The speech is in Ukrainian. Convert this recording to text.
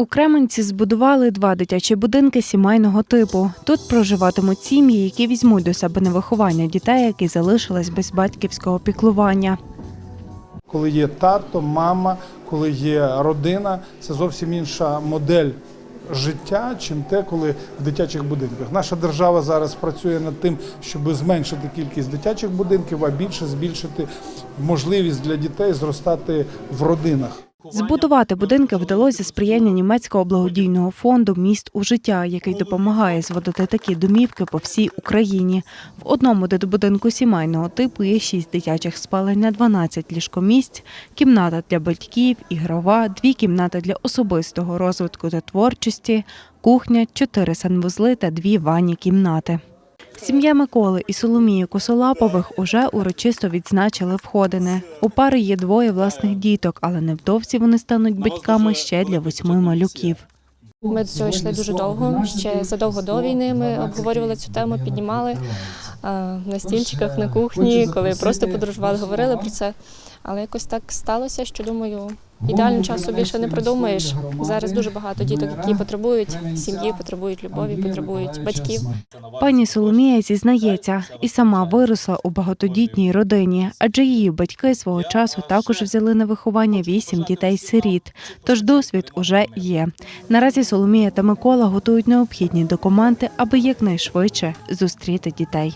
У Кременці збудували два дитячі будинки сімейного типу. Тут проживатимуть сім'ї, які візьмуть до себе на виховання дітей, які залишились без батьківського піклування. Коли є тато, мама, коли є родина, це зовсім інша модель життя, чим те, коли в дитячих будинках. Наша держава зараз працює над тим, щоб зменшити кількість дитячих будинків, а більше збільшити можливість для дітей зростати в родинах. Збудувати будинки вдалося сприяння німецького благодійного фонду Міст у життя, який допомагає зводити такі домівки по всій Україні. В одному дитбудинку сімейного типу є шість дитячих спалень на 12 ліжкомісць, кімната для батьків, ігрова, дві кімнати для особистого розвитку та творчості, кухня, чотири санвузли та дві ванні кімнати. Сім'я Миколи і Соломії Косолапових уже урочисто відзначили входини. У пари є двоє власних діток, але невдовзі вони стануть батьками ще для восьми малюків. Ми до цього йшли дуже довго. Ще задовго до війни ми обговорювали цю тему, піднімали на стільчиках на кухні, коли просто подорожували, говорили про це. Але якось так сталося, що думаю, ідеального часу більше не придумаєш. Зараз дуже багато діток, які потребують сім'ї, потребують любові, потребують батьків. Пані Соломія зізнається, і сама виросла у багатодітній родині, адже її батьки свого часу також взяли на виховання вісім дітей-сиріт. Тож досвід уже є. Наразі Соломія та Микола готують необхідні документи, аби якнайшвидше зустріти дітей.